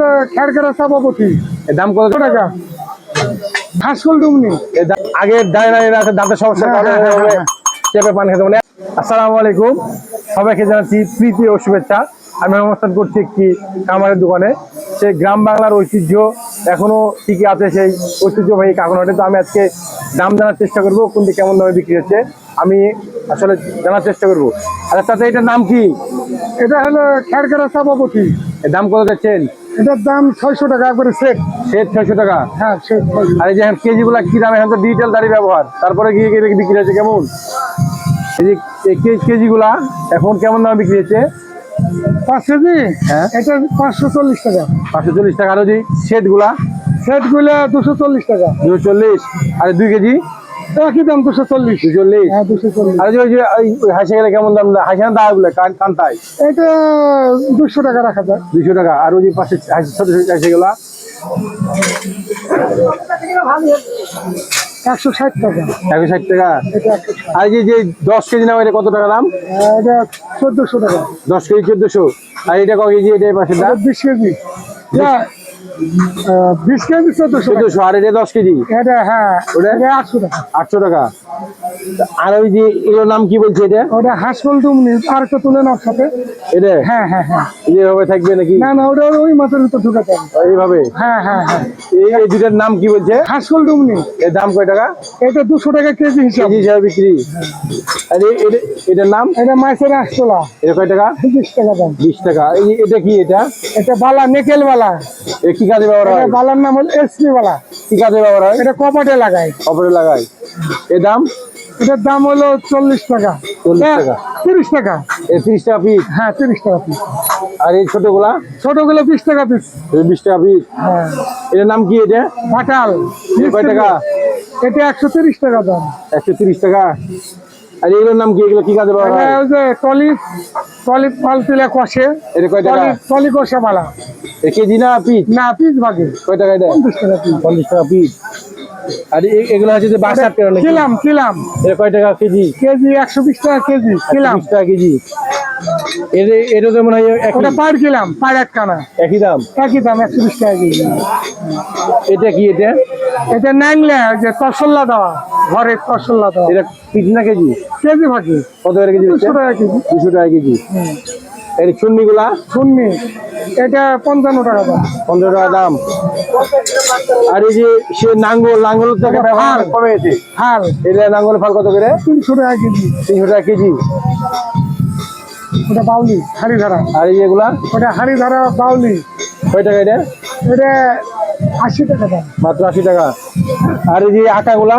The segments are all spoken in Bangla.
হলো খেরকেরা সভাপতি। দাম কত? টাকা। হাসকুল ডুমনি। দাঁড়িয়ে আছে দাঁতের সমস্যা হ্যাঁ, হ্যাঁ, হ্যাঁ, চেপে পানি খেতে মানে আসসালামু আলাইকুম। সবাইকে জানাচ্ছি প্রীতি ও শুভেচ্ছা। আমি অবস্থান করছি একটি খামারের দোকানে। সেই গ্রাম বাংলার ঐতিহ্য এখনও ঠিকই আছে সেই ঐতিহ্যবাহী কাকনহাটে তো আমি আজকে দাম জানার চেষ্টা করব কোনটি কেমন দামে বিক্রি হচ্ছে। আমি আসলে জানার চেষ্টা করব। আচ্ছা তাতে এটার নাম কি? এটা হলো খেরকেরা সভাপতি। দাম কত যাচ্ছেন? এটার দাম ছয়শো টাকা করে সেট সেট ছয়শো টাকা? হ্যাঁ সেট আর এই যে কেজি গুলা কি দাম? এখন তো ডিজিটাল দাড়ি ব্যবহার। তারপরে গিয়ে বিক্রি হচ্ছে কেমন? এই যে কেজি গুলা এখন কেমন দামে বিক্রি হচ্ছে পাঁচ কেজি? হ্যাঁ। এটা পাঁচশো চল্লিশ টাকা। পাঁচশো চল্লিশ টাকা। আর ওই যে সেটগুলা সেটগুলো দুশো চল্লিশ টাকা। দুশো চল্লিশ। আর দুই কেজি? একই দাম দুশো চল্লিশ। দুশো চল্লিশ। হ্যাঁ দুশো চল্লিশ। আর ওই যে ওই হাসে গেলে কেমন দাম হাসে দাঁড়া গুলো কান্তায় এটা দুশো টাকা রাখা যায়। দুইশো টাকা। আর ওই যে পাশে হাসি ছোট একশো ষাট টাকা। একশো ষাট টাকা? আর যে যে দশ কেজি নাম এটা কত টাকা দাম? এটা চোদ্দোশো টাকা। দশ কেজি চোদ্দশো। আর এটা ক কেজি? এটা পাশে দাম বিশ কেজি। না, বিশ কেজি চোদ্দোশো চোদ্দশো আর এটা দশ কেজি? এটা হ্যাঁ ওটা? আটশো টাকা। আটশো টাকা। আর ওই যে এগুলোর নাম কি বলছে এটা? ওটা হাঁসকল ডুমনি আর একটা তুলে নাও সাথে। এটা? হ্যাঁ হ্যাঁ হ্যাঁ। এইভাবে থাকবে নাকি? না না ওটা ওই মাছের ভিতর ঢুকাতে হবে। এইভাবে? হ্যাঁ হ্যাঁ হ্যাঁ। এই দুটার নাম কি বলছে? হাঁসকল ডুমনি। এর দাম কয় টাকা? এটা দুশো টাকা কেজি হিসাব। হিসাবে বিক্রি। আর এটা- এটার নাম? এটা মাছের আটশোলা এটা কয় টাকা? বিশ টাকা দাম। বিশ টাকা। এটা কি এটা? এটা বালা নেকেল বালা কি কাজে ব্যবহার হয় বালার নাম হলো এসপি বালা। কি কাজে ব্যবহার হয় এটা কপাটে লাগায়। অপরে লাগায়। এর দাম? এটার দাম হলো চল্লিশ টাকা। 40 হ্যাঁ, টাকা। তিরিশ টাকা। এ তিরিশ টাকা পিস হ্যাঁ তিরিশ টাকা পিস আর এই ছোটগুলা? ছোটগুলো বিশ টাকা পিস এই বিশ টাকা পিস হ্যাঁ। এটার নাম কি এটা? ভাটাল কয় টাকা? এটা একশো তিরিশ টাকা দাম। একশো তিরিশ টাকা। আর এগুলোর নাম কি? এগুলো কি কাজে ব্যবহার হয় টলি টলি মাল তুলে কষে। এটা কয় টাকা? টলি কষে মালা কেজি না পিস? না পিস ভাগে কয় টাকা এটা পঞ্চাশ টাকা পিস। টাকা আর এগুলো হচ্ছে যে বাসার নাকি? কিলাম কিলাম এটা কয় টাকা কেজি? কেজি একশো বিশ টাকা কেজি কিলাম টাকা কেজি। এর এটা তো মনে হয় একই? ওটা পার কিলাম পার এক কানা। একই দাম? একই দাম একশো বিশ টাকা কেজি। এটা কি এটা? এটা ন্যাংলে যে তসল্লা দেওয়া। ঘরে তসল্লা দেওয়া। এটা পিস না কেজি? কেজি ভাগে কত করে কেজি দুশো টাকা কেজি। দুশো টাকা কেজি। এর চুন্নি। এটা পঞ্চান্ন টাকা দাম। পনেরো টাকা দাম। আর এই যে সে নাঙ্গল নাঙ্গল থেকে এটা ব্যবহার ফাল। কমে গেছে? এটা নাঙ্গল ফাল কত করে? তিনশো টাকা কেজি। তিনশো টাকা কেজি। ওটা বাউলি হাড়ি ধারা আর এই যেগুলা? ওটা হাড়ি ধারা বাউলি। কয় টাকা এটা? এটা আশি টাকা দাম। মাত্র আশি টাকা। আর এই যে আটাগুলা?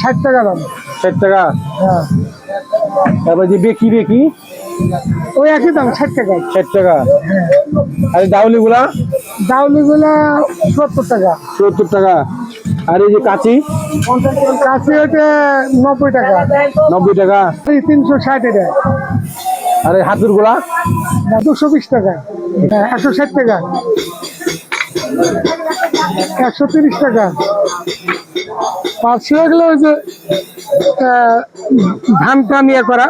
ষাট টাকা দাম। ষাট টাকা। হ্যাঁ। তারপর যে বেকি বেকি? ওই একই দাম ষাট টাকা। ষাট টাকা। আর এই দাউলি গুলা সত্তর টাকা। সত্তর টাকা। আর এই যে কাঁচি? কাশি ওটা নব্বই টাকা। নব্বই টাকা। তিনশো ষাট এটা। আর এই হাতুরগুলা দুশো বিশ টাকা। একশো ষাট টাকা। একশো তিরিশ টাকা। পাঁচশো এগুলো ওই যে ধান টান ইয়ে করা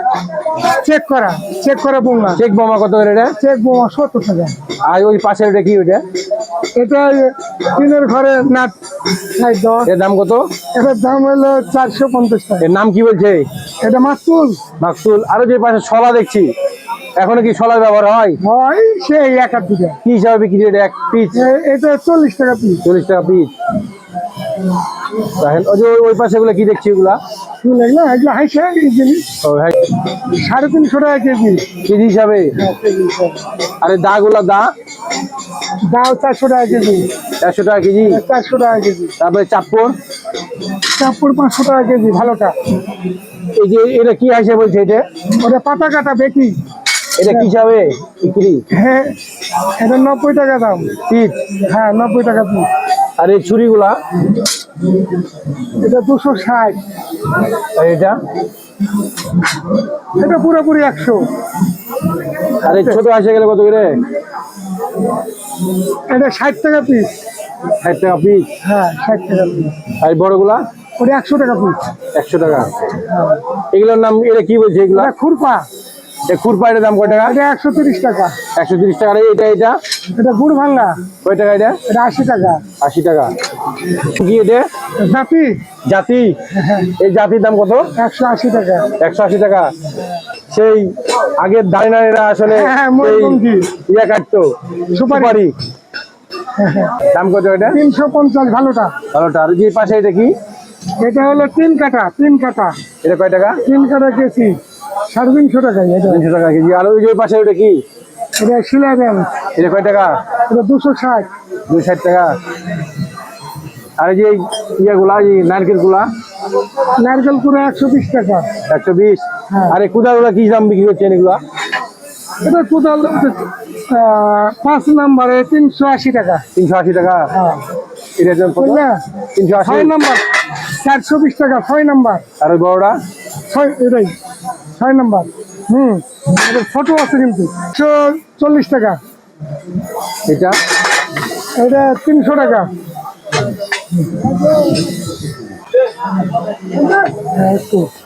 চেক করা চেক করা বোমা। চেক বোমা কত করে এটা? চেক বোমা সত্তর টাকা আর ওই পাশের ওটা কি ওটা এটা টিনের ঘরে নাট এর দাম কত? এটার দাম হলো চারশো পঞ্চাশ টাকা। এর নাম কি বলছে? এটা মাসুল। মাকসুল আরও যে পাশে শলা দেখছি এখনও কি শলার ব্যবহার হয়? হয় সেই এক দুটা কি হিসাবে বিক্রি এটা? এক পিস এটা চল্লিশ টাকা পিস চল্লিশ টাকা পিস দেখেন ওই যে ওই- পাশে কি দেখছি এগুলো? এগুলো হাইছে ও হ্যাঁ সাড়ে তিনশো টাকা কেজি। কেজি হিসাবে? হ্যাঁ। আর দা গুলা দা? দাও চারশো টাকা কেজি। একশো টাকা কেজি? চারশো টাকা কেজি। তারপরে চাপ্পর চাপুর পাঁচশো টাকা কেজি ভালোটা। এই যে এটা কি হিসাবে বলছে এটা? ওটা পাতা কাটা বেকি। এটা কি হিসাবে? বিক্রি? হ্যাঁ এটা নব্বই টাকা দাম। পিস? হ্যাঁ নব্বই টাকা পিস। আর এই ছুরিগুলা? এটা দুশো ষাট। আর এটা? এটা পুরোপুরি একশো। আর এই ছোট আসে গেলে কত করে? এটা ষাট টাকা পিস ষাট টাকা পিস হ্যাঁ ষাট টাকা পিস আর বড়গুলা? ওটা একশো টাকা পিস একশো টাকা। এগুলোর নাম এটা কি বলছে এগুলো? খুরপা। এই খুরপাইটার দাম কয় টাকা? এটা একশো তিরিশ টাকা। একশো তিরিশ টাকা। আর এটা এটা এটা গুড় ভাঙ্গা কয় টাকা এটা? এটা আশি টাকা। আশি টাকা। কি এটা? জাতি। জাতি? এই জাতির দাম কত? একশো আশি টাকা। একশো আশি টাকা। সেই আগের দাঁড়িনারীরা আসলে হ্যাঁ, হ্যাঁ। ইয়া কাটতো। সুপারি। দাম কত এটা? তিনশো পঞ্চাশ ভালোটা। ভালোটা। আর যে পাশে এটা কি? এটা হলো তিন কাটা তিন কাটা এটা কয় টাকা? তিন কাটা কেজি। সাড়ে তিনশো টাকা তিনশো টাকা কেজি। আর ওই যে পাশে ওটা কি? এটা শিলা ব্যাংক। এটা কয় টাকা? এটা দুশো ষাট। দুই ষাট টাকা। আর যে ইয়েগুলা এই নারকেলগুলা নারকেল পুরো একশো বিশ টাকা। একশো বিশ। হ্যাঁ। আর এই কুদাগুলা কি দাম বিক্রি করছেন এগুলা? এটা কোদাল পাঁচ নম্বরে তিনশো আশি টাকা। তিনশো আশি টাকা? হ্যাঁ। দাম তিনশো আশি। নম্বর চারশো বিশ টাকা ছয় নম্বর। আর ওই বড়টা? ছয় এটাই। ছয় নম্বর। হুম ছোট আছে কিন্তু। চল্লিশ টাকা। এটা? এটা তিনশো টাকা।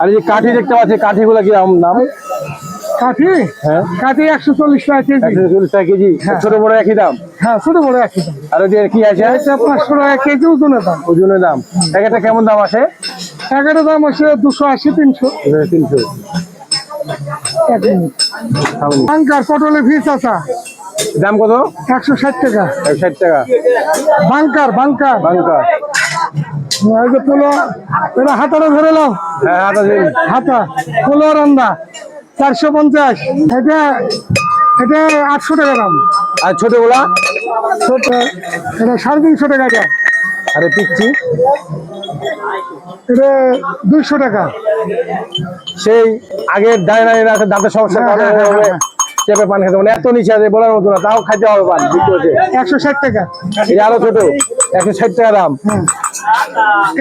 আর এই যে কাঠি দেখতে পাচ্ছি কাঠিগুলা কি দাম দাম কাঠি? হ্যাঁ। কাঠি একশো চল্লিশ টাকা কেজি। একশো চল্লিশ টাকা কেজি। হ্যাঁ। ছোট বড় একই দাম? হ্যাঁ ছোট বড় একই দাম। আর ওই কি আছে? এটা পাঁচশো টাকা কেজি ওজনের দাম। ওজনের দাম। একটা কেমন দাম আসে? এগারো দাম আছে দুশো আশি তিনশো। তিনশো। এক মিনিট। পটলের আসা দাম কত? একশো ষাট টাকা। একশো ষাট টাকা। পোলো এটা হাতাটা ধরে নাও। হ্যাঁ হাতা দিন হাতা পোলো রান্দা চারশো পঞ্চাশ। এটা এটা আটশো টাকা দাম। আর ছোটগুলা ছোট এটা সাড়ে তিনশো টাকা আরে পিচ্ছি। এটা দুইশো টাকা। সেই আগের দাঁড়িয়ে আছে দাঁতের সমস্যা হ্যাঁ, হ্যাঁ, হ্যাঁ। চেপে পান খেতে মানে এত নিচে আছে বলার মতো না তাও খাইতে হবে পান একশো ষাট টাকা। এটা আরও ছোট একশো ষাট টাকা দাম।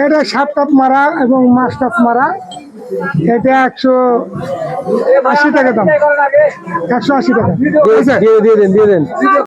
এটা সাত টাপ মারা এবং মাছ টাপ মারা। এটা একশো আশি টাকা দাম। একশো আশি টাকা। দিয়ে দিয়ে দিয়ে দেন দিয়ে দেন।